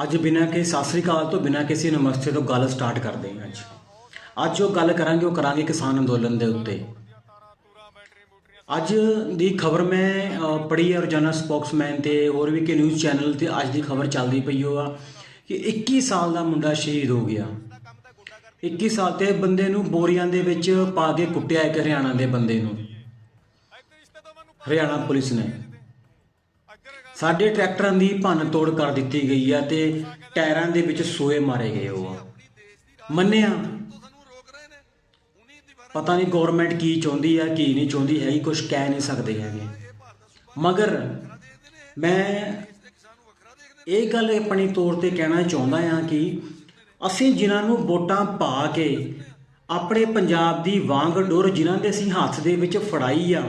ਅੱਜ ਬਿਨਾਂ ਕਿ ਸਤਿ ਸ੍ਰੀ ਅਕਾਲ ਤੋਂ ਬਿਨਾਂ ਕਿਸੇ ਨਮਸਤੇ ਤੋਂ ਗੱਲ ਸਟਾਰਟ ਕਰਦੇ ਹਾਂ ਅੱਜ। ਅੱਜ ਜੋ ਗੱਲ ਕਰਾਂਗੇ, ਉਹ ਕਰਾਂਗੇ ਕਿਸਾਨ ਅੰਦੋਲਨ ਦੇ ਉੱਤੇ। ਅੱਜ ਦੀ ਖਬਰ ਮੈਂ ਪੜ੍ਹੀ ਹੈ ਰੋਜ਼ਾਨਾ ਸਪੋਕਸਮੈਨ ਤੇ ਹੋਰ ਵੀ ਕਿ ਨਿਊਜ਼ ਚੈਨਲ ਤੇ ਅੱਜ ਦੀ ਖਬਰ ਚੱਲਦੀ ਪਈ ਹੋ ਆ ਕਿ 21 ਸਾਲ ਦਾ ਮੁੰਡਾ ਸ਼ਹੀਦ ਹੋ ਗਿਆ। 21 ਸਾਲ ਤੇ ਬੰਦੇ ਨੂੰ ਬੋਰੀਆਂ ਦੇ ਵਿੱਚ ਪਾ ਕੇ ਕੁੱਟਿਆ ਇੱਕ ਹਰਿਆਣਾ ਦੇ ਬੰਦੇ ਨੂੰ। ਹਰਿਆਣਾ ਪੁਲਿਸ ਨੇ। ਸਾਡੇ ਟਰੈਕਟਰਾਂ ਦੀ ਭੰਨ ਤੋੜ ਕਰ ਦਿੱਤੀ ਗਈ ਆ ਤੇ ਟਾਇਰਾਂ ਦੇ ਵਿੱਚ ਸੋਏ ਮਾਰੇ ਗਏ ਉਹ ਆ। ਮੰਨਿਆ ਪਤਾ ਨਹੀਂ ਗਵਰਨਮੈਂਟ ਕੀ ਚਾਹੁੰਦੀ ਆ, ਕੀ ਨਹੀਂ ਚਾਹੁੰਦੀ ਹੈਗੀ ਕੁਝ ਕਹਿ ਨਹੀਂ ਸਕਦੇ ਹੈਗੇ ਮਗਰ ਮੈਂ ਇਹ ਗੱਲ ਆਪਣੀ ਤੌਰ ਤੇ ਕਹਿਣਾ ਚਾਹੁੰਦਾ ਹਾਂ ਕਿ ਅਸੀਂ ਜਿਨ੍ਹਾਂ ਨੂੰ ਵੋਟਾਂ ਪਾ ਕੇ ਆਪਣੇ ਪੰਜਾਬ ਦੀ ਵਾਂਗ ਡੋਰ ਜਿਨ੍ਹਾਂ ਦੇ ਅਸੀਂ ਹੱਥ ਦੇ ਵਿੱਚ ਫੜਾਈ ਆ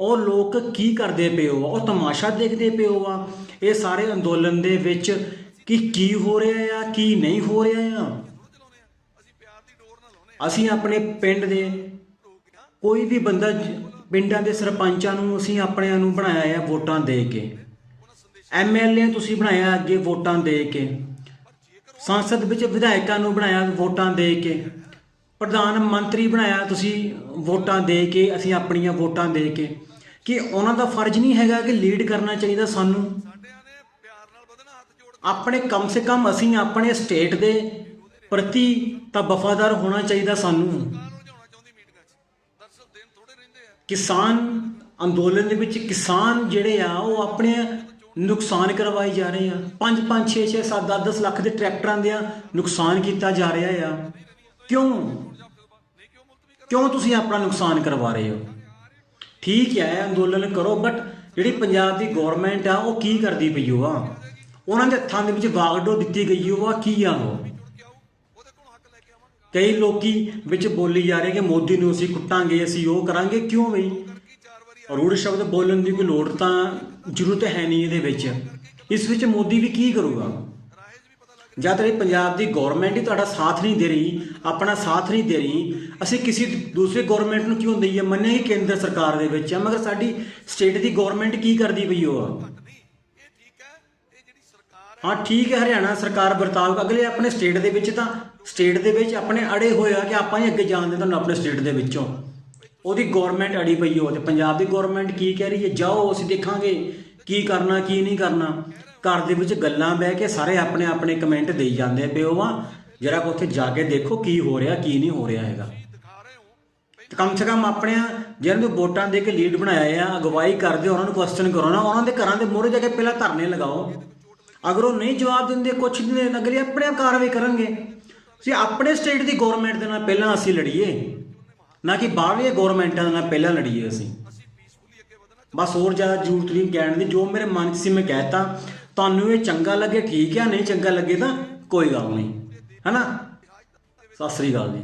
ਉਹ ਲੋਕ ਕੀ ਕਰਦੇ ਪਏ ਹੋ? ਉਹ ਤਮਾਸ਼ਾ ਦੇਖਦੇ ਪਏ ਹੋ ਆ? ਇਹ ਸਾਰੇ ਅੰਦੋਲਨ ਦੇ ਵਿੱਚ ਕਿ ਕੀ ਹੋ ਰਿਹਾ ਆ, ਕੀ ਨਹੀਂ ਹੋ ਰਿਹਾ ਆ? ਅਸੀਂ ਆਪਣੇ ਪਿੰਡ ਦੇ ਕੋਈ ਵੀ ਬੰਦਾ ਪਿੰਡਾਂ ਦੇ ਸਰਪੰਚਾਂ ਨੂੰ ਅਸੀਂ ਆਪਣਿਆਂ ਨੂੰ ਬਣਾਇਆ ਆ ਵੋਟਾਂ ਦੇ ਕੇ। ਐਮਐਲਏ ਤੁਸੀਂ ਬਣਾਇਆ ਅੱਗੇ ਵੋਟਾਂ ਦੇ ਕੇ। ਸੰਸਦ ਵਿੱਚ ਵਿਧਾਇਕਾਂ ਨੂੰ ਬਣਾਇਆ ਵੋਟਾਂ ਦੇ ਕੇ। ਪ੍ਰਧਾਨ ਮੰਤਰੀ ਬਣਾਇਆ ਤੁਸੀਂ ਵੋਟਾਂ ਦੇ ਕੇ, ਅਸੀਂ ਆਪਣੀਆਂ ਵੋਟਾਂ ਦੇ ਕੇ। ਕਿ ਉਹਨਾਂ ਦਾ ਫਰਜ਼ ਨਹੀਂ ਹੈਗਾ ਕਿ ਲੀਡ ਕਰਨਾ ਚਾਹੀਦਾ ਸਾਨੂੰ। ਆਪਣੇ ਕਮ ਸੇ ਕਮ ਅਸੀਂ ਆਪਣੇ ਸਟੇਟ ਦੇ ਪ੍ਰਤੀ ਤਾਂ ਵਫਾਦਾਰ ਹੋਣਾ ਚਾਹੀਦਾ ਸਾਨੂੰ। ਕਿਸਾਨ ਅੰਦੋਲਨ ਦੇ ਵਿੱਚ ਕਿਸਾਨ ਜਿਹੜੇ ਆ, ਉਹ ਆਪਣੇ ਨੁਕਸਾਨ ਕਰਵਾਈ ਜਾ ਰਹੇ ਆ। 5 5 6 6 7 10 10 ਲੱਖ ਦੇ ਟਰੈਕਟਰਾਂ ਦੇ ਨੁਕਸਾਨ ਕੀਤਾ ਜਾ ਰਿਹਾ ਆ। ਕਿਉਂ? ਕਿਉਂ ਤੁਸੀਂ ਆਪਣਾ ਨੁਕਸਾਨ ਕਰਵਾ ਰਹੇ ਹੋ? ਠੀਕ ਹੈ ਅੰਦੋਲਨ ਕਰੋ ਬਟ ਜਿਹੜੀ ਪੰਜਾਬ ਦੀ ਗਵਰਨਮੈਂਟ ਆ, ਉਹ ਕੀ ਕਰਦੀ ਪਈ ਉਹ ਆ? ਉਹਨਾਂ ਦੇ ਹੱਥਾਂ ਦੇ ਵਿੱਚ ਵਾਗਡੋ ਦਿੱਤੀ ਗਈ ਉਹ ਆ, ਕੀ ਆ ਉਹ? ਕਈ ਲੋਕੀ ਵਿੱਚ ਬੋਲੀ ਜਾ ਰਹੇ ਕਿ ਮੋਦੀ ਨੂੰ ਅਸੀਂ ਕੁੱਟਾਂਗੇ, ਅਸੀਂ ਉਹ ਕਰਾਂਗੇ, ਕਿਉਂ ਬਈ? ਰੂੜ ਸ਼ਬਦ ਬੋਲਣ ਦੀ ਕੋਈ ਲੋੜ ਤਾਂ ਜ਼ਰੂਰਤ ਹੈ ਨਹੀਂ ਇਹਦੇ ਵਿੱਚ। ਇਸ ਵਿੱਚ ਮੋਦੀ ਵੀ ਕੀ ਕਰੂਗਾ? ਜਦ ਤੱਕ ਪੰਜਾਬ ਦੀ ਗਵਰਨਮੈਂਟ ਹੀ ਤੁਹਾਡਾ ਸਾਥ ਨਹੀਂ ਦੇ ਰਹੀ, ਆਪਣਾ ਸਾਥ ਨਹੀਂ ਦੇ ਰਹੀ, ਅਸੀਂ ਕਿਸੇ ਦੂਸਰੇ ਗਵਰਨਮੈਂਟ ਨੂੰ ਕਿਉਂ ਦਈਏ? ਮੰਨੇ ਹੀ ਕੇਂਦਰ ਸਰਕਾਰ ਦੇ ਵਿੱਚ ਆ, ਮਗਰ ਸਾਡੀ ਸਟੇਟ ਦੀ ਗਵਰਨਮੈਂਟ ਕੀ ਕਰਦੀ ਪਈ ਉਹ? ਆ ਹਾਂ, ਠੀਕ ਹੈ ਹਰਿਆਣਾ ਸਰਕਾਰ ਵਰਤਾਓ ਅਗਲੇ ਆਪਣੇ ਸਟੇਟ ਦੇ ਵਿੱਚ ਤਾਂ ਸਟੇਟ ਦੇ ਵਿੱਚ ਆਪਣੇ ਅੜੇ ਹੋਏ ਆ ਕਿ ਆਪਾਂ ਹੀ ਅੱਗੇ ਜਾਣ ਦੇ ਤੁਹਾਨੂੰ ਆਪਣੇ ਸਟੇਟ ਦੇ ਵਿੱਚੋਂ। ਉਹਦੀ ਗਵਰਨਮੈਂਟ ਅੜੀ ਪਈ ਹੋ ਤੇ ਪੰਜਾਬ ਦੀ ਗਵਰਨਮੈਂਟ ਕੀ ਕਹਿ ਰਹੀ ਹੈ? ਜਾਓ, ਅਸੀਂ ਦੇਖਾਂਗੇ ਕੀ ਕਰਨਾ, ਕੀ ਨਹੀਂ ਕਰਨਾ। ਘਰ ਦੇ ਵਿੱਚ ਗੱਲਾਂ ਬਹਿ ਕੇ ਸਾਰੇ ਆਪਣੇ ਆਪਣੇ ਕਮੈਂਟ ਦੇਈ ਜਾਂਦੇ ਪਏ ਹੋ ਆ, ਜਰਾ ਕੋ ਉੱਥੇ ਜਾ ਕੇ ਦੇਖੋ ਕੀ ਹੋ ਰਿਹਾ, ਕੀ ਨਹੀਂ ਹੋ ਰਿਹਾ ਹੈਗਾ। ਤੇ ਕਮ ਸੇ ਕਮ ਆਪਣੇ ਜਿਹਨਾਂ ਨੂੰ ਵੋਟਾਂ ਦੇ ਕੇ ਲੀਡ ਬਣਾਇਆ ਆ, ਅਗਵਾਈ ਕਰਦੇ, ਉਹਨਾਂ ਨੂੰ ਕੁਐਸਚਨ ਕਰੋ ਨਾ, ਉਹਨਾਂ ਦੇ ਘਰਾਂ ਦੇ ਮੂਹਰੇ ਜਾ ਕੇ ਪਹਿਲਾਂ ਧਰਨੇ ਲਗਾਓ। ਅਗਰ ਉਹ ਨਹੀਂ ਜਵਾਬ ਦਿੰਦੇ, ਕੁਛ ਨਹੀਂ ਦਿੰਦੇ ਅਗਲੇ ਆਪਣੇ ਆਪ ਕਾਰਵਾਈ ਕਰਨਗੇ। ਅਸੀਂ ਆਪਣੇ ਸਟੇਟ ਦੀ ਗਵਰਨਮੈਂਟ ਦੇ ਨਾਲ ਪਹਿਲਾਂ ਅਸੀਂ ਲੜੀਏ, ਨਾ ਕਿ ਬਾਹਰਲੀਆਂ ਗਵਰਨਮੈਂਟਾਂ ਦੇ ਨਾਲ ਪਹਿਲਾਂ ਲੜੀਏ ਅਸੀਂ। ਬਸ ਹੋਰ ਜ਼ਿਆਦਾ ਜ਼ਰੂਰਤ ਨਹੀਂ ਕਹਿਣ ਦੀ, ਜੋ ਮੇਰੇ ਮਨ 'ਚ ਸੀ ਮੈਂ ਕਹਿਤਾ ਤੁਹਾਨੂੰ ਇਹ ਚੰਗਾ ਲੱਗੇ, ਠੀਕ ਹੈ ਨਹੀਂ ਚੰਗਾ ਲੱਗੇ ਤਾਂ ਕੋਈ ਗੱਲ ਨਹੀਂ। ਹੈਨਾ? ਸਤਿ ਸ੍ਰੀ ਅਕਾਲ ਜੀ।